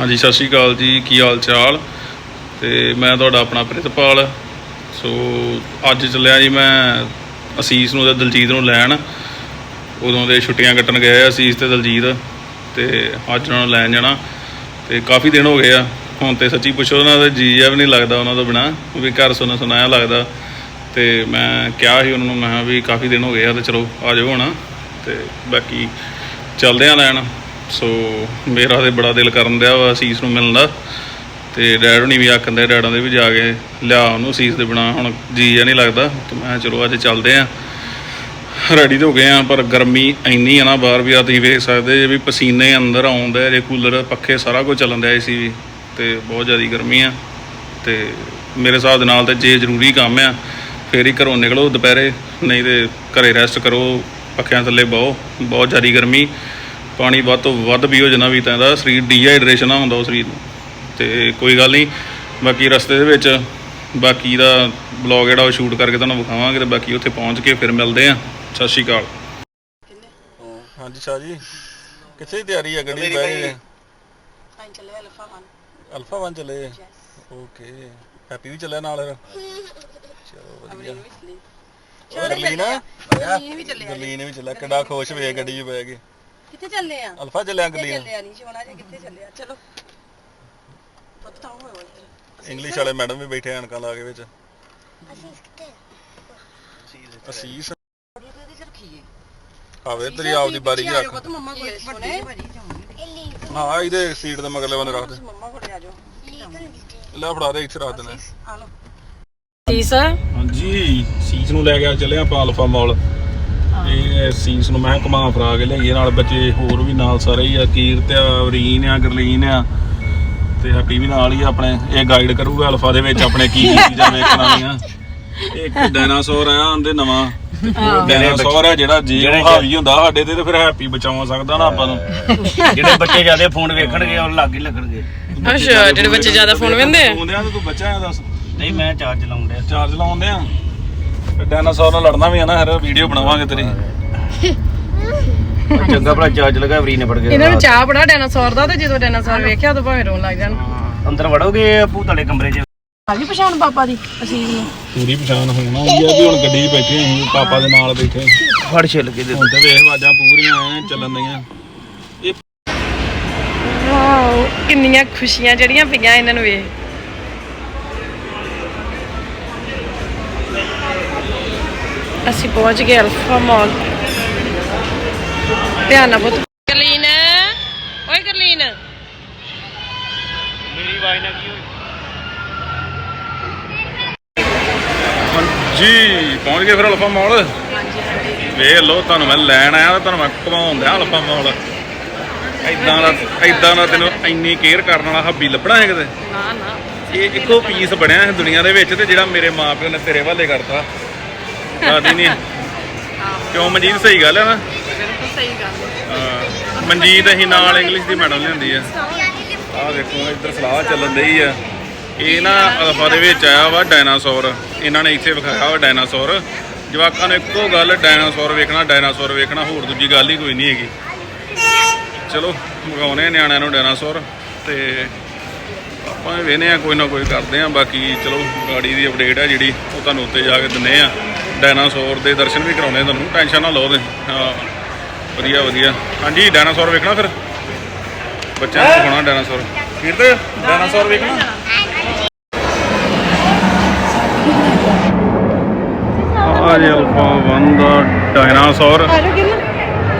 ਹਾਂਜੀ, ਸਤਿ ਸ਼੍ਰੀ ਅਕਾਲ ਜੀ। ਕੀ ਹਾਲ ਚਾਲ? ਤੇ ਮੈਂ ਤੁਹਾਡਾ ਆਪਣਾ ਪ੍ਰਿਤਪਾਲ। ਸੋ, ਅੱਜ ਚੱਲਿਆ ਜੀ ਮੈਂ ਅਸੀਸ ਨੂੰ ਤੇ ਦਲਜੀਤ ਨੂੰ ਲੈਣ। ਉਦੋਂ ਦੇ ਛੁੱਟੀਆਂ ਕੱਟਣ ਗਏ ਅਸੀਸ ਤੇ ਦਲਜੀਤ ਤੇ ਅੱਜ ਉਹਨਾਂ ਨੂੰ ਲੈਣ ਜਾਣਾ। ਤੇ ਕਾਫੀ ਦਿਨ ਹੋ ਗਏ ਆ। ਹੁਣ ਤੇ ਸੱਚੀ ਪੁੱਛੋ ਉਹਨਾਂ ਦਾ ਜੀ ਜਿਹਾ ਵੀ ਨਹੀਂ ਲੱਗਦਾ ਉਹਨਾਂ ਤੋਂ ਬਿਨਾ। ਵੀ ਘਰ ਸੁਣਾ ਸੁਨਾਇਆ ਲੱਗਦਾ। ਤੇ ਮੈਂ ਕਿਹਾ ਸੀ ਉਹਨਾਂ ਨੂੰ, ਮੈਂ ਕਿਹਾ ਵੀ ਕਾਫੀ ਦਿਨ ਹੋ ਗਏ ਆ ਤੇ ਚਲੋ ਆ ਜਾਓ ਹੁਣ। ਤੇ ਬਾਕੀ ਚੱਲਦੇ ਆ ਲੈਣ। ਸੋ ਮੇਰਾ ਤੇ ਬੜਾ ਦਿਲ ਕਰਨ ਦਿਆ ਵਾ ਅਸੀਸ ਨੂੰ ਮਿਲਣ ਦਾ। ਤੇ ਡੈਡ ਹੁਣੀ ਵੀ ਆਖਣ ਦੇ ਡੈਡਾਂ ਦੇ ਵੀ ਜਾ ਕੇ ਲਿਆ ਉਹਨੂੰ ਅਸੀਸ ਦੇ ਬਿਨਾ, ਹੁਣ ਜੀ ਜਿਹਾ ਨਹੀਂ ਲੱਗਦਾ। ਤੇ ਮੈਂ ਕਿਹਾ ਚਲੋ ਅੱਜ ਚੱਲਦੇ ਆ। ਰੈਡੀ ਤਾਂ ਹੋ ਗਏ ਆ, ਪਰ ਗਰਮੀ ਇੰਨੀ ਆ ਨਾ ਬਾਹਰ ਵੀ ਆ, ਤੁਸੀਂ ਵੇਖ ਸਕਦੇ ਜੇ ਵੀ ਪਸੀਨੇ ਅੰਦਰ ਆਉਂਦੇ ਜੇ ਕੂਲਰ, ਪੱਖੇ ਸਾਰਾ ਕੁਝ ਚੱਲਣ ਦਿਆ ਏਸੀ ਵੀ। ਤੇ ਬਹੁਤ ਜ਼ਿਆਦਾ ਗਰਮੀ ਆ। ਤੇ ਮੇਰੇ ਹਿਸਾਬ ਦੇ ਨਾਲ ਤੇ ਜੇ ਜ਼ਰੂਰੀ ਕੰਮ ਆ, ਫੇਰ ਹੀ ਘਰੋਂ ਨਿਕਲੋ ਦੁਪਹਿਰੇ। ਨਹੀਂ ਤੇ ਘਰੇ ਰੈਸਟ ਕਰੋ, ਪੱਖਿਆਂ ਥੱਲੇ ਬਹੁ। ਬਹੁਤ ਜ਼ਿਆਦਾ ਗਰਮੀ। ਪਾਣੀ ਵੱਧ ਤੋਂ ਵੱਧ ਪੀਓ ਜਿੰਨਾ ਵੀ ਤਾਂ ਇਹਦਾ ਸਰੀਰ ਡੀਹਾਈਡਰੇਸ਼ਨ ਨਾ ਹੁੰਦਾ ਉਹ ਸਰੀਰ ਨੂੰ। ਤੇ ਕੋਈ ਗੱਲ ਨਹੀਂ ਬਾਕੀ ਰਸਤੇ ਦੇ ਵਿੱਚ ਬਾਕੀ ਦਾ ਬਲੌਗ ਜਿਹੜਾ ਉਹ ਸ਼ੂਟ ਕਰਕੇ ਤੁਹਾਨੂੰ ਵਿਖਾਵਾਂਗੇ ਤੇ ਬਾਕੀ ਉੱਥੇ ਪਹੁੰਚ ਕੇ ਫਿਰ ਮਿਲਦੇ ਆ ਸਤਿ ਸ਼੍ਰੀ ਅਕਾਲ। ਹਾਂਜੀ ਸ਼ਾਹ ਜੀ ਕਿੱਥੇ ਦੀ ਤਿਆਰੀ ਹੈ ਗੱਡੀ ਗਏ ਤਾਂ ਚੱਲੇ ਅਲਫਾ ਵਨ। ਅਲਫਾ ਵਨ ਚੱਲੇ? ਯੈਸ ਓਕੇ ਹੈਪੀ ਵੀ ਚੱਲਿਆ ਨਾਲ ਫਿਰ? ਚਲੋ ਵਧੀਆ। ਅਮਰੀਨ ਵੀ ਚਲੀ। ਗਰਲੀਨ ਅਮਰੀਨ ਵੀ ਚੱਲੇ ਆ ਗਰਲੀਨ ਵੀ ਚੱਲਿਆ। ਕਿੱਡਾ ਖੁਸ਼ ਵੇ ਗੱਡੀ 'ਚ ਬਹਿ ਕੇ। ਕਿੱਥੇ ਚੱਲੇ ਆ? ਅਲਫਾ ਚੱਲਿਆ ਕਿੱਥੇ ਗਰਲੀਨ ਚੱਲੇ ਆ ਨਹੀਂ ਸ਼ੋਨਾ ਜੀ ਕਿੱਥੇ ਚੱਲੇ ਆ? ਚਲੋ। ਪਤਾ ਹੋਇਆ ਇੱਧਰ। ਇੰਗਲਿਸ਼ ਵਾਲੇ ਮੈਡਮ ਵੀ ਬੈਠੇ ਅਣਕਾਂ ਲਾ ਕੇ ਵਿੱਚ। ਅਸੀਸ। ਉਹਦੇ ਤੇ ਰੱਖੀਏ। ਆਵੇ ਤੇਰੀ ਆਪ ਦੀ ਬਾਰੀ ਆ ਰੱਖ। ਜਾਓ ਮੰਮਾ ਕੋਲ। ਸੋਨੇ ਹਾਂ ਇਹਦੇ ਸੀਟ ਦੇ ਮਗਰਲੇ ਬੰਦੇ ਰੱਖ ਦੇ। ਮੰਮਾ ਕੋਲ ਆ ਜਾਓ। ਲੈ ਫੜਾ ਦੇ ਇੱਥੇ ਰੱਖ ਦੇਣਾ। ਆ ਲਓ। ਸੀਸ ਹਾਂਜੀ। ਸੀਸ ਨੂੰ ਲੈ ਗਿਆ ਚੱਲੇ ਆਪਾਂ ਅਲਫਾ ਮਾਲ। ਇਹ ਸੀਸ ਨੂੰ ਮੈਂ ਘੁਮਾ ਫਰਾ ਕੇ ਲਈਏ ਨਾਲ ਬੱਚੇ ਹੋਰ ਵੀ ਨਾਲ ਸਾਰੇ ਹੀ ਆ ਕੀਰਤ ਆ ਵਰੀਨ ਆ ਗਰਲੀਨ ਆ ਤੇ ਹੈਪੀ ਵੀ ਨਾਲ ਹੀ ਆ ਆਪਣੇ। ਇਹ ਗਾਈਡ ਕਰੂਗਾ ਅਲਫਾ ਦੇ ਵਿੱਚ ਆਪਣੇ ਕੀ ਕੀ ਚੀਜ਼ਾਂ ਵੇਖਣ ਵਾਲੀਆਂ। ਇੱਕ ਡਾਇਨਾਸੌਰ ਆ ਆਂਦੇ ਨਵਾਂ। ਡਾਇਨਾਸੌਰ ਆ ਜਿਹੜਾ ਜੇ ਹਾਵੀ ਹੁੰਦਾ ਸਾਡੇ ਤੇ ਤੇ ਫਿਰ ਹੈਪੀ ਬਚਾਉ ਸਕਦਾ ਨਾ ਆਪਾਂ ਨੂੰ। ਜਿਹੜੇ ਬੱਚੇ ਜ਼ਿਆਦਾ ਫੋਨ ਵੇਖਣਗੇ ਉਹ ਲੱਗ ਹੀ ਲੱਗਣਗੇ। ਅੱਛਾ ਜਿਹੜੇ ਬੱਚੇ ਜ਼ਿਆਦਾ ਫੋਨ ਵੇਂਦੇ ਆ ਆ ਤੇ ਬੱਚਾ ਆ ਦੱਸ। ਨਹੀਂ ਮੈਂ ਚਾਰਜ ਲਾਉਣ ਡਿਆ ਚਾਰਜ ਲਾਉਂਦੇ ਆ? ਡਾਇਨਾਸੌਰ ਨਾਲ ਲੜਨਾ ਵੀ ਆ ਨਾ ਹਰ ਵੀਡੀਓ ਬਣਾਵਾਂਗੇ ਤੇਰੀ। ਚੰਗਾ ਭਲਾ ਚਾਰਜ ਲਗਾ ਵਰੀ ਨੇ ਫੜ ਕੇ ਇਹਨਾਂ ਨੂੰ ਚਾਹ ਬੜਾ ਡਾਇਨਾਸੌਰ ਦਾ ਤੇ ਜਦੋਂ ਡਾਇਨਾਸੌਰ ਵੇਖਿਆ ਤਾਂ ਭਾਵੇਂ ਰੋਣ ਲੱਗ ਜਾਣ। ਅੰਦਰ ਵੜੋਗੇ ਭੂਤ ਵਾਲੇ ਕਮਰੇ 'ਚ? ਆ ਗਈ ਪਛਾਣ ਪਾਪਾ ਦੀ ਅਸੀਸ ਨੂੰ ਪੂਰੀ ਪਛਾਣ ਹੋਣਾ ਹੁੰਦੀ ਆ ਵੀ ਹੁਣ ਗੱਡੀ 'ਚ ਬੈਠੇ ਅਸੀਂ ਪਾਪਾ ਦੇ ਨਾਲ ਬੈਠੇ ਫੜ ਛਿੱਲ ਕੇ ਦੇ ਹੁਣ ਤੇ ਵੇਖ ਵਾਜਾਂ ਪੂਰੀਆਂ ਐ ਚੱਲਣ ਦੀਆਂ ਇਹ ਵਾਓ ਕਿੰਨੀਆਂ ਖੁਸ਼ੀਆਂ ਜਿਹੜੀਆਂ ਪਈਆਂ ਇਹਨਾਂ ਨੂੰ ਵੇਖ। ਅਸੀਂ ਪਹੁੰਚ ਗਏ ਅਲਫਾ ਮਾਲ। ਧਿਆਨ ਨਾਲ ਬਹੁਤ ਗਰਲੀਨ। ਓਏ ਗਰਲੀਨ। ਮੇਰੀ ਆਵਾਜ਼ ਨਾਲ ਕੀ ਹੋਈ? ਜੀ ਪਹੁੰਚ ਗਏ ਫਿਰ ਅਲਫਾ ਮਾਲ। ਵੇਖ ਲਓ ਤੁਹਾਨੂੰ ਮੈਂ ਲੈਣ ਆਇਆ ਤੇ ਤੁਹਾਨੂੰ ਮੈਂ ਘਵਾਉਣ ਦਿਆਂ ਅਲਫਾ ਮਾਲ। ਐਦਾਂ ਦਾ ਐਦਾਂ ਦਾ ਤੈਨੂੰ ਇੰਨੀ ਕੇਅਰ ਕਰਨ ਵਾਲਾ ਹੱਬੀ ਲੱਭਣਾ ਹੈ ਕਿਤੇ? ਨਾ ਨਾ। ਇਹ ਇੱਕੋ ਪੀਸ ਬਣਿਆ ਹੈ ਦੁਨੀਆ ਦੇ ਵਿੱਚ ਤੇ ਜਿਹੜਾ ਮੇਰੇ ਮਾਪਿਓ ਨੇ ਤੇਰੇ ਹਵਾਲੇ ਕਰਤਾ। ਆਦੀ ਨਹੀਂ ਕਿਉਂ ਮਨਜੀਤ ਸਹੀ ਗੱਲ ਹੈ ਨਾ? ਬਿਲਕੁਲ ਸਹੀ ਗੱਲ ਹੈ ਹਾਂ, ਮਨਜੀਤ ਅਸੀਂ ਨਾਲ ਇੰਗਲਿਸ਼ ਦੀ ਮੈਡਮ ਲਿਆਂਦੀ ਆ। ਆਹ ਦੇਖੋ ਇੱਧਰ ਸਲਾਹ ਚੱਲਣ ਡਈ ਆ। ਇਹ ਨਾ ਅਲਫਾ ਦੇ ਵਿੱਚ ਆਇਆ ਵਾ ਡਾਇਨਾਸੌਰ। ਇਹਨਾਂ ਨੇ ਇੱਥੇ ਵਿਖਾਇਆ ਵਾ ਡਾਇਨਾਸੌਰ। ਜਵਾਕਾਂ ਨੂੰ ਇੱਕੋ ਗੱਲ ਡਾਇਨਾਸੌਰ ਵੇਖਣਾ ਡਾਇਨਾਸੌਰ ਵੇਖਣਾ ਹੋਰ ਦੂਜੀ ਗੱਲ ਹੀ ਕੋਈ ਨਹੀਂ ਹੈਗੀ। ਚਲੋ ਮਗਾਉਨੇ ਨਿਆਣਿਆਂ ਨੂੰ ਡਾਇਨਾਸੌਰ ਤੇ ਆਪਾਂ ਵੇਨੇ ਆ ਕੋਈ ਨਾ ਕੋਈ ਕਰਦੇ ਆ। ਬਾਕੀ ਚਲੋ ਗਾੜੀ ਦੀ ਅਪਡੇਟ ਆ ਜਿਹੜੀ ਉਹ ਤੁਹਾਨੂੰ ਉੱਤੇ ਜਾ ਕੇ ਦਿੰਨੇ ਆ। ਡਾਇਨਾਸੌਰ ਦੇ ਦਰਸ਼ਨ ਵੀ ਕਰਾਉਣੇ ਤੁਹਾਨੂੰ, ਟੈਨਸ਼ਨ ਨਾ ਲਓ ਤੇ ਹਾਂ, ਵਧੀਆ ਵਧੀਆ। ਹਾਂਜੀ, ਡਾਇਨਾਸੌਰ ਵੇਖਣਾ ਫਿਰ। ਬੱਚਿਆਂ ਨੂੰ ਦਿਖਾਉਣਾ ਡਾਇਨਾਸੌਰ। ਫਿਰ ਤੇ ਡਾਇਨਾਸੌਰ ਵੇਖਣਾ? ਆ ਜੀ ਅਲਫਾ 1 ਦਾ ਡਾਇਨਾਸੌਰ।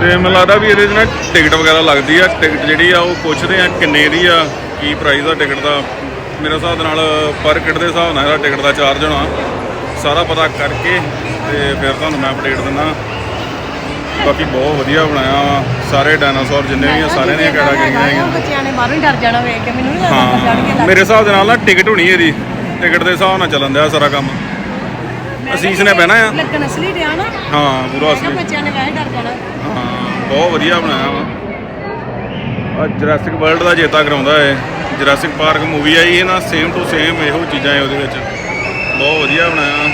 ਤੇ ਮੈਨੂੰ ਲੱਗਦਾ ਵੀ ਇਹਦੇ 'ਚ ਨਾ ਟਿਕਟ ਵਗੈਰਾ ਲੱਗਦੀ ਆ। ਟਿਕਟ ਜਿਹੜੀ ਆ, ਉਹ ਪੁੱਛਦੇ ਆ ਕਿੰਨੇ ਦੀ ਆ, ਕੀ ਪ੍ਰਾਈਸ ਆ ਟਿਕਟ ਦਾ। ਮੇਰੇ ਹਿਸਾਬ ਦੇ ਨਾਲ ਪਰ ਕਿਟ ਦੇ ਹਿਸਾਬ ਨਾਲ ਇਹਦਾ ਟਿਕਟ ਦਾ ਚਾਰਜ ਹੋਣਾ। ਸਾਰਾ ਪਤਾ ਕਰਕੇ ਤੇ ਫਿਰ ਤੁਹਾਨੂੰ ਮੈਂ ਅਪਡੇਟ ਦਿੰਦਾ। ਬਾਕੀ ਬਹੁਤ ਵਧੀਆ ਬਣਾਇਆ ਵਾ। ਸਾਰੇ ਡਾਇਨਾਸੌਰ ਜਿੰਨੇ ਵੀ ਆ ਸਾਰਿਆਂ ਦੀਆਂ ਕੈਟਾਗਰੀਆਂ ਹੈਗੀਆਂ। ਬੱਚਿਆਂ ਨੇ ਬਾਹਰੋਂ ਹੀ ਡਰ ਜਾਣਾ ਵੇਖ ਕੇ ਮੈਨੂੰ ਨਹੀਂ ਲੱਗਦਾ ਜਾਣਗੇ ਹਾਂ ਮੇਰੇ ਹਿਸਾਬ ਦੇ ਨਾਲ ਨਾ ਟਿਕਟ ਹੋਣੀ ਇਹਦੀ। ਟਿਕਟ ਦੇ ਹਿਸਾਬ ਨਾਲ ਚੱਲਣ ਦਿਆ ਸਾਰਾ ਕੰਮ। ਅਸੀਸ ਨੇ ਬਹਿਣਾ ਆ। ਲੱਗਣ ਅਸਲੀ ਡਿਆ ਨਾ ਹਾਂ ਪੂਰਾ ਅਸਲੀ। ਬੱਚਿਆਂ ਨੇ ਵੈਸੇ ਡਰ ਜਾਣਾ। ਹਾਂ ਬਹੁਤ ਵਧੀਆ ਬਣਾਇਆ ਵਾ। ਆ ਜੁਰਾਸਿਕ ਵਰਲਡ ਦਾ ਚੇਤਾ ਕਰਾਉਂਦਾ ਹੈ ਜੁਰਾਸਿਕ ਪਾਰਕ ਮੂਵੀ ਆਈ ਹੈ ਨਾ ਸੇਮ ਟੂ ਸੇਮ ਇਹੋ ਚੀਜ਼ਾਂ ਹੈ ਉਹਦੇ ਵਿੱਚ। ਬਹੁਤ ਵਧੀਆ ਬਣਾਇਆ।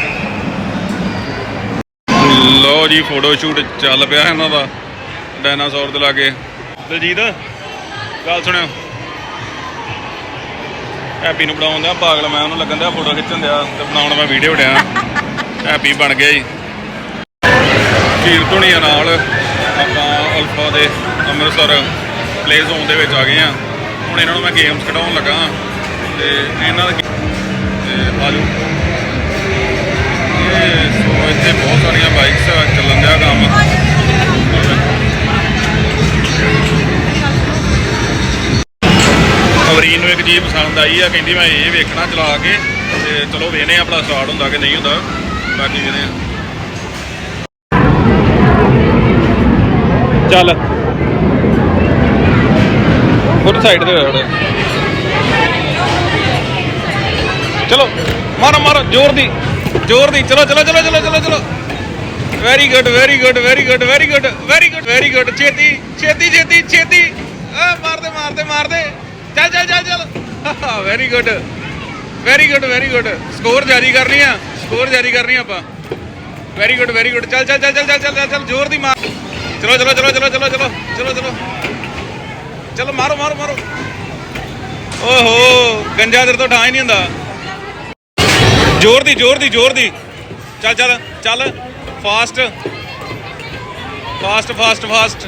ਲਓ ਜੀ ਫੋਟੋ ਸ਼ੂਟ ਚੱਲ ਪਿਆ ਇਹਨਾਂ ਦਾ ਡਾਇਨਾਸੌਰ ਦੇ ਲਾਗੇ। ਦਲਜੀਤ, ਗੱਲ ਸੁਣਿਓ। ਹੈਪੀ ਨੂੰ ਬਣਾਉਣ ਦਿਆ, ਪਾਗਲ ਮੈਂ ਉਹਨੂੰ ਲੱਗਣ ਦਿਆ ਫੋਟੋ ਖਿੱਚਣ ਦਿਆ ਤੇ ਬਣਾਉਣ ਮੈਂ ਵੀਡੀਓ ਡਿਆ ਹੈਪੀ ਬਣ ਗਿਆ ਜੀ। ਚੀਰ ਧੁਣੀਆਂ ਨਾਲ, ਆਪਾਂ ਅਲਫਾ ਦੇ ਅੰਮ੍ਰਿਤਸਰ ਪਲੇ ਜ਼ੋਨ ਦੇ ਵਿੱਚ ਆ ਗਏ ਆ ਹੁਣ ਇਹਨਾਂ ਨੂੰ ਮੈਂ ਗੇਮਸ ਖਿਡਾਉਣ ਲੱਗਾ ਤੇ ਇਹਨਾਂ ਦਾ ਤੇ ਆਜੋ ਇਹ ਇੱਥੇ ਬਹੁਤ ਸਾਰੀਆਂ ਬਾਈਕਸ ਚੱਲਣ ਦਿਆ ਕੰਮ। ਅਵਰੀਨ ਨੂੰ ਇੱਕ ਚੀਜ਼ ਪਸੰਦ ਆਈ ਆ, ਕਹਿੰਦੀ ਮੈਂ ਇਹ ਵੇਖਣਾ ਚਲਾ ਕੇ, ਤੇ ਚਲੋ ਵੇਖਨੇ ਆ ਆਪਣਾ ਸਟਾਰਟ ਹੁੰਦਾ ਕਿ ਨਹੀਂ ਹੁੰਦਾ। ਬਾਕੀ ਵੇਖਦੇ ਆ ਚੱਲ। ਫੁੱਟ ਸਾਈਡ ਤੇ ਹੋਇਆ ਚਲੋ, ਮਾਰੋ ਮਾਰੋ, ਜ਼ੋਰ ਦੀ। ਜ਼ੋਰ ਦੀ ਚਲੋ ਚਲੋ ਚਲੋ ਚਲੋ ਚਲੋ ਚਲੋ very good very good very good very good very good very good ਛੇਤੀ ਛੇਤੀ ਛੇਤੀ ਛੇਤੀ ਆ ਮਾਰਦੇ ਮਾਰਦੇ ਮਾਰਦੇ ਚੱਲ ਚੱਲ ਚੱਲ ਚੱਲ very good very good very good score ਜਾਰੀ ਕਰਨੀ ਆ ਸਕੋਰ ਜਾਰੀ ਕਰਨੀ ਆਪਾਂ ਵੈਰੀ ਗੁੱਡ ਵੈਰੀ ਗੁੱਡ ਚੱਲ ਚੱਲ ਚੱਲ ਚੱਲ ਚੱਲ ਚੱਲ ਚੱਲ ਜ਼ੋਰ ਦੀ ਮਾਰ ਚਲੋ ਚਲੋ ਚਲੋ ਚਲੋ ਚਲੋ ਚਲੋ ਚਲੋ ਚਲੋ ਚਲੋ ਮਾਰੋ ਮਾਰੋ ਮਾਰੋ ਓਹੋ ਗੰਜਾ ਤੇਰੇ ਤੋਂ ਠਾਂ ਹੀ ਨਹੀਂ ਹੁੰਦਾ ਜ਼ੋਰ ਦੀ ਜ਼ੋਰ ਦੀ ਜ਼ੋਰ ਦੀ। ਚੱਲ ਚੱਲ ਚੱਲ। ਫਾਸਟ ਫਾਸਟ ਫਾਸਟ ਫਾਸਟ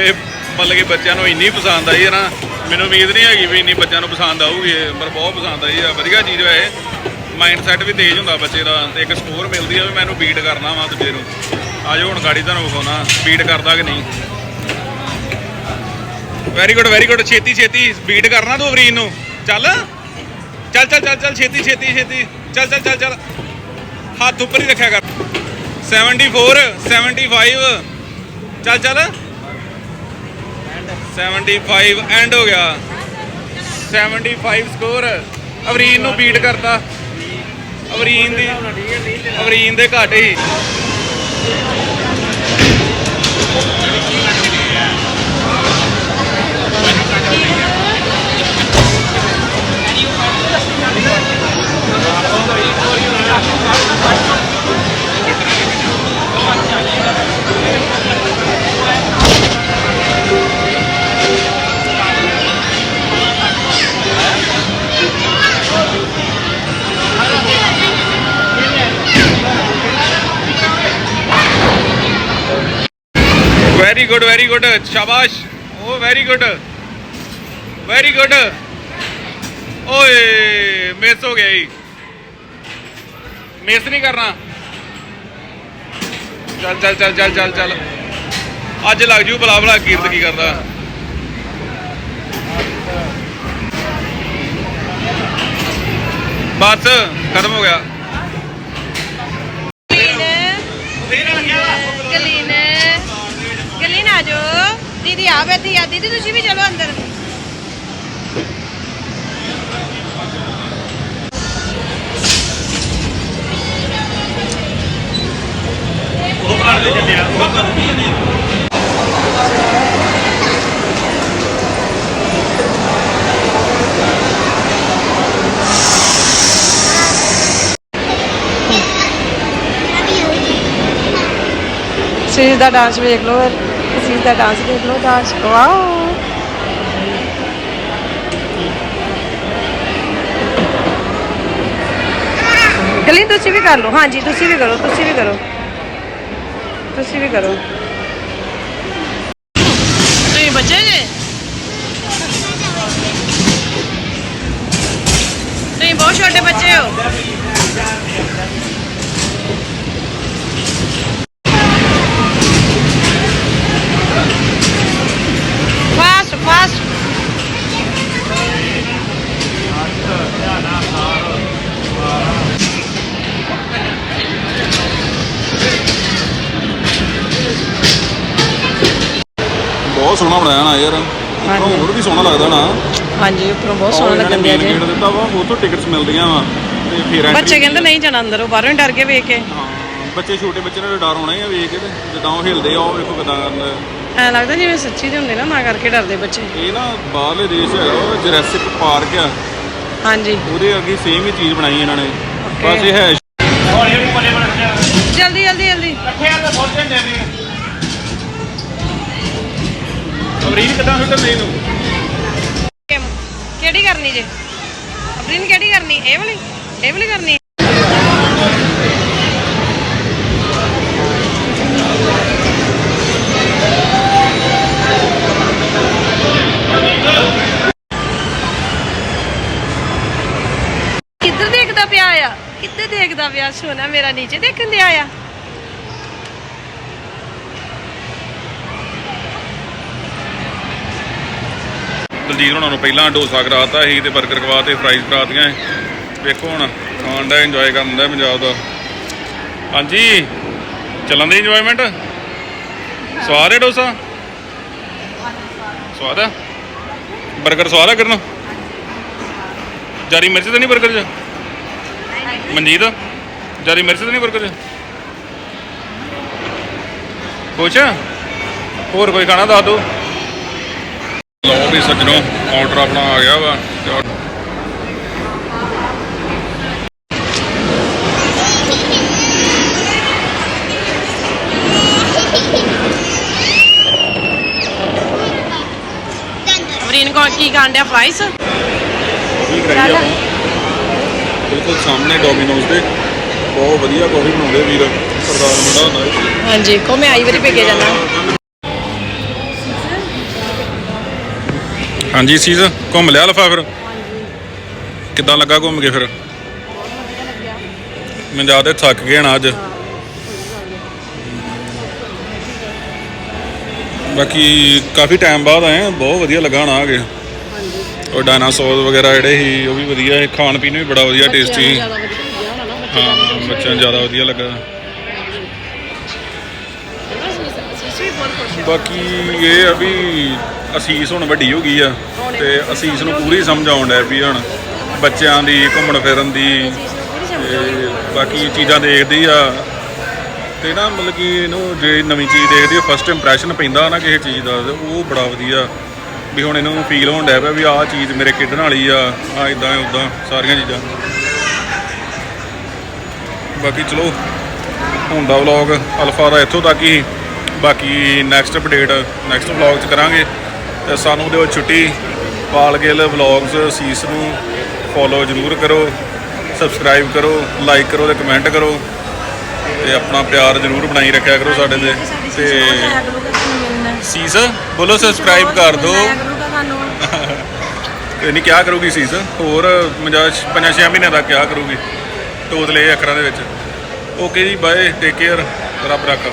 ਇਹ ਮਤਲਬ ਕਿ ਬੱਚਿਆਂ ਨੂੰ ਇੰਨੀ ਪਸੰਦ ਆਈ ਹੈ ਨਾ, ਮੈਨੂੰ ਉਮੀਦ ਨਹੀਂ ਹੈਗੀ ਵੀ ਇੰਨੀ ਬੱਚਿਆਂ ਨੂੰ ਪਸੰਦ ਆਊਗੀ ਇਹ, ਪਰ ਬਹੁਤ ਪਸੰਦ ਆਈ ਆ। ਵਧੀਆ ਚੀਜ਼ ਹੈ ਇਹ। ਮਾਈਂਡ ਸੈਟ ਵੀ ਤੇਜ਼ ਹੁੰਦਾ ਬੱਚੇ ਦਾ। ਤੇ ਇੱਕ ਸਕੋਰ ਮਿਲਦੀ ਆ ਵੀ ਮੈਨੂੰ ਬੀਟ ਕਰਨਾ ਵਾ ਦੂਜੇ ਨੂੰ। ਆਜੋ ਹੁਣ ਗਾੜੀ ਤੁਹਾਨੂੰ ਵਿਖਾਉਣਾ ਬੀਟ ਕਰਦਾ ਕਿ ਨਹੀਂ। ਵੈਰੀ ਗੁੱਡ ਵੈਰੀ ਗੁੱਡ ਛੇਤੀ ਛੇਤੀ ਬੀਟ ਕਰਨਾ ਤੂੰ ਅਵਰੀਨ ਨੂੰ। ਚੱਲ। ਚੱਲ ਚੱਲ ਚੱਲ ਚੱਲ, ਛੇਤੀ ਛੇਤੀ ਛੇਤੀ। ਚੱਲ ਚੱਲ ਚੱਲ ਚੱਲ। ਹੱਥ ਉੱਪਰ ਹੀ ਰੱਖਿਆ ਕਰ। 74 75 ਚੱਲ ਚੱਲ। 75 ਐਂਡ ਹੋ ਗਿਆ। 75 ਸਕੋਰ ਅਵਰੀਨ ਨੂੰ ਬੀਟ ਕਰਤਾ। ਅਵਰੀਨ ਦੀ ਅਵਰੀਨ ਦੇ ਘੱਟ ਹੀ। ਵੈਰੀ ਗੁੱਡ ਵੈਰੀ ਗੁੱਡ ਸ਼ਾਬਾਸ਼ ਓ ਵੈਰੀ ਗੁੱਡ ਵੈਰੀ ਗੁੱਡ ਓਏ ਮਿਸ ਹੋ ਗਿਆ ਜੀ ਮਿਸ ਨਹੀਂ ਕਰਨਾ ਚੱਲ ਚੱਲ ਚੱਲ ਚੱਲ ਚੱਲ ਚੱਲ ਅੱਜ ਲੱਗ ਜੂ ਬਲਾ ਬਲਾ ਕੀਰਤ ਕੀ ਕਰਦਾ ਬਸ ਖਤਮ ਹੋ ਗਿਆ दीदी आ दीदी तुझी भी चलो अंदर सीधा डांस देख लो फिर। ਸੀਸ ਦਾ ਡਾਂਸ ਦੇਖ ਲਓ ਡਾਂਸ ਵਾਓ ਗਲੀ ਤੁਸੀਂ ਵੀ ਕਰ ਲਓ, ਹਾਂਜੀ, ਤੁਸੀਂ ਵੀ ਕਰੋ, ਤੁਸੀਂ ਵੀ ਕਰੋ। ਤੁਸੀਂ ਵੀ ਕਰੋ। ਤੁਸੀਂ ਬੱਚੇ ਜੇ ਤੁਸੀਂ ਬਹੁਤ ਛੋਟੇ ਬੱਚੇ ਹੋ ਫਾਸਟ ਫਾਸਟ ਬਹੁਤ ਸੋਹਣਾ ਬਣਾਇਆ ਨਾ ਯਾਰ। ਉੱਪਰੋਂ ਹੋਰ ਵੀ ਸੋਹਣਾ ਲੱਗਦਾ ਨਾ। ਹਾਂਜੀ ਉੱਪਰੋਂ ਬਹੁਤ ਉਹ ਸੋਹਣਾ ਲੱਗਣ main ਜੀ। gate ਦਿੱਤਾ ਵਾ ਉੱਥੋਂ ਟਿਕਟਸ ਮਿਲਦੀਆਂ ਵਾ। ਤੇ ਫਿਰ entry ਬੱਚੇ ਕਹਿੰਦੇ ਨਹੀਂ ਜਾਣਾ ਅੰਦਰ ਉਹ ਬਾਹਰੋਂ ਹੀ ਡਰ ਕੇ ਵੇਖ ਕੇ। ਹਾਂ ਬੱਚੇ ਛੋਟੇ ਬੱਚੇ ਨੂੰ ਡਰ ਹੋਣਾ ਹੀ ਆ ਵੇਖ ਕੇ ਤੇ ਜਿੱਦਾਂ ਉਹ ਹਿਲਦੇ ਆ ਉਹ ਵੇਖੋ ਕਿਦਾਂ ਕਰਦੇ ਆ। ਐ ਲੱਗਦਾ ਜਿਵੇਂ ਸੱਚੀ ਦੇ ਹੁੰਦੇ ਨਾ ਤਾਂ ਕਰਕੇ ਡਰਦੇ ਬੱਚੇ। ਇਹ ਨਾ ਬਾਹਰਲੇ ਦੇਸ਼ ਹੈਗਾ ਉਹ ਜਰੈਸਿਕ ਪਾਰਕ ਆ। ਹਾਂਜੀ। ਉਹਦੇ ਅੱਗੇ ਸੇਮ ਹੀ ਚੀਜ਼ ਬਣਾਈ ਇਹਨਾਂ ਨੇ। ਬਸ ਇਹ ਹੈ। ਫੁੱਟ ਜਾਂਦੇ ਨੂੰ। ਕਿਹੜੀ ਕਰਨੀ ਜੇ? ਅਫਰੀਨ ਕਿਹੜੀ ਕਰਨੀ? ਇਹ ਵਾਲੀ? ਇਹ ਵਾਲੀ ਕਰਨੀ? ਕਿੱਧਰ ਦੇਖਦਾ ਪਿਆ ਆ? ਕਿੱਧਰ ਦੇਖਦਾ ਪਿਆ? ਸੋਨਾ ਮੇਰਾ ਨੀਚੇ ਦੇਖਣ ਦੇ ਆਇਆ ਦਲਜੀਤ ਉਹਨਾਂ ਨੂੰ ਪਹਿਲਾਂ ਡੋਸਾ ਕਰਾਤਾ ਸੀ ਤੇ ਕਰਵਾ ਤੇ ਫਰਾਈਜ਼ ਕਰਾਤੀਆਂ ਵੇਖੋ ਹੁਣ, ਖਾਣ ਦਾ ਇੰਜੋਏ ਕਰਨ ਦਾ ਪੰਜਾਬ ਦਾ। ਹਾਂਜੀ, ਚੱਲਣ ਦੀ ਇੰਜੋਏਮੈਂਟ ਸਵਾਦ ਹੈ ਡੋਸਾ? ਸਵਾਦ ਹੈ? ਬਰਗਰ ਸਵਾਦ ਹੈ ਕਰਨ? ਜਾਰੀ ਮਿਰਚ ਤਾਂ ਨਹੀਂ ਬਰਗਰ 'ਚ? ਮਨਜੀਤ, ਜਾਰੀ ਮਿਰਚ ਤਾਂ ਨਹੀਂ ਬਰਗਰ 'ਚ? ਕੁਛ ਹੋਰ ਕੋਈ ਖਾਣਾ ਦੱਸ ਦਿਓ। ਲਓ ਵੀ ਸੱਜਣੋ ਆਰਡਰ ਆਪਣਾ ਆ ਗਿਆ ਵਾ ਔਰ- ਅਫਰੀਨ ਕੋ ਕੀ ਕਾਂਡਿਆ ਫਰਾਈਸ ਬਿਲਕੁਲ ਸਾਹਮਣੇ ਡੋਮੀਨੋਜ਼ ਦੇ। ਬਹੁਤ ਵਧੀਆ ਕਾਫੀ ਬਣਾਉਂਦੇ ਵੀਰ ਸਰਦਾਰ ਮੁੰਡਾ ਹੁੰਦਾ। ਹਾਂਜੀ ਕੋ ਮੈਂ ਆਈ ਵਾਰੀ ਭੇਜਿਆ ਜਾਣਾ ਹਾਂਜੀ ਸੀਜ਼ ਘੁੰਮ ਲਿਆ ਲਫਾ ਫਿਰ? ਕਿੱਦਾਂ ਲੱਗਾ ਘੁੰਮ ਕੇ ਫਿਰ? ਮੈਂ ਜ਼ਿਆਦਾ ਥੱਕ ਗਿਆ ਨਾ ਅੱਜ। ਬਾਕੀ ਕਾਫੀ ਟਾਈਮ ਬਾਅਦ ਆਏ ਹਾਂ, ਬਹੁਤ ਵਧੀਆ ਲੱਗਾ ਨਾ ਆ ਕੇ। ਉਹ ਡਾਇਨਾਸੌਰ ਵਗੈਰਾ ਜਿਹੜੇ ਸੀ ਉਹ ਵੀ ਵਧੀਆ ਸੀ ਖਾਣ ਪੀਣ ਵੀ ਬੜਾ ਵਧੀਆ ਟੇਸਟੀ ਹਾਂ ਬੱਚਿਆਂ ਨੂੰ ਜ਼ਿਆਦਾ ਵਧੀਆ ਲੱਗਾ। ਬਾਕੀ ਇਹ ਆ ਵੀ ਅਸੀਸ ਹੁਣ ਵੱਡੀ ਹੋ ਗਈ ਆ ਤੇ ਅਸੀਸ ਨੂੰ ਪੂਰੀ ਸਮਝ ਆਉਣ ਡੈ ਵੀ ਹੁਣ ਬੱਚਿਆਂ ਦੀ, ਘੁੰਮਣ ਫਿਰਨ ਦੀ ਤੇ ਬਾਕੀ ਚੀਜ਼ਾਂ ਦੇਖਦੀ ਆ। ਤੇ ਨਾ ਮਤਲਬ ਕਿ ਇਹਨੂੰ ਜੇ ਨਵੀਂ ਚੀਜ਼ ਦੇਖਦੀ ਆ ਫਸਟ ਇੰਪ੍ਰੈਸ਼ਨ ਪੈਂਦਾ ਨਾ ਕਿਸੇ ਚੀਜ਼ ਦਾ, ਤੇ ਉਹ ਬੜਾ ਵਧੀਆ ਵੀ ਹੁਣ ਇਹਨੂੰ ਫੀਲ ਹੋਣ ਡੈ ਪਿਆ ਵੀ ਆਹ ਚੀਜ਼ ਮੇਰੇ ਖੇਡਣ ਵਾਲੀ ਆ ਆ ਇਦਾਂ ਉਦਾਂ ਸਾਰੀਆਂ ਚੀਜ਼ਾਂ। ਬਾਕੀ ਚਲੋ, ਹੁਣ ਦਾ ਵਲੌਗ ਅਲਫਾ ਦਾ ਇੱਥੋਂ ਤੱਕ ਹੀ। ਬਾਕੀ ਨੈਕਸਟ ਅਪਡੇਟ ਨੈਕਸਟ ਵਲੌਗ 'ਚ ਕਰਾਂਗੇ। ਤੇ ਸਾਨੂੰ ਦਿਓ ਛੁੱਟੀ। ਪਾਲ ਗਿੱਲ ਵਲੌਗਸ ਸੀਸ ਨੂੰ ਫੋਲੋ ਜ਼ਰੂਰ ਕਰੋ। ਸਬਸਕ੍ਰਾਈਬ ਕਰੋ ਲਾਈਕ ਕਰੋ ਤੇ ਕਮੈਂਟ ਕਰੋ। ਤੇ ਆਪਣਾ ਪਿਆਰ ਜ਼ਰੂਰ ਬਣਾਈ ਰੱਖਿਆ ਕਰੋ ਸਾਡੇ ਤੇ। ਤੇ ਸੀਸ ਬੋਲੋ ਸਬਸਕ੍ਰਾਈਬ ਕਰ ਦਿਓ। ਇਹ ਨਹੀਂ ਕਿਹਾ ਕਰੂਗੀ ਸੀਸ ਹੋਰ ਪੰਜਾਹ ਪੰਜਾਂ ਛੇ ਮਹੀਨਿਆਂ ਤੱਕ ਕਿਹਾ ਕਰੂਗੀ? ਤੋਤਲੇ ਅੱਖਰਾਂ ਦੇ ਵਿੱਚ। ਓਕੇ ਜੀ ਬਾਏ ਟੇਕ ਕੇਅਰ ਰੱਬ ਰੱਖਾ।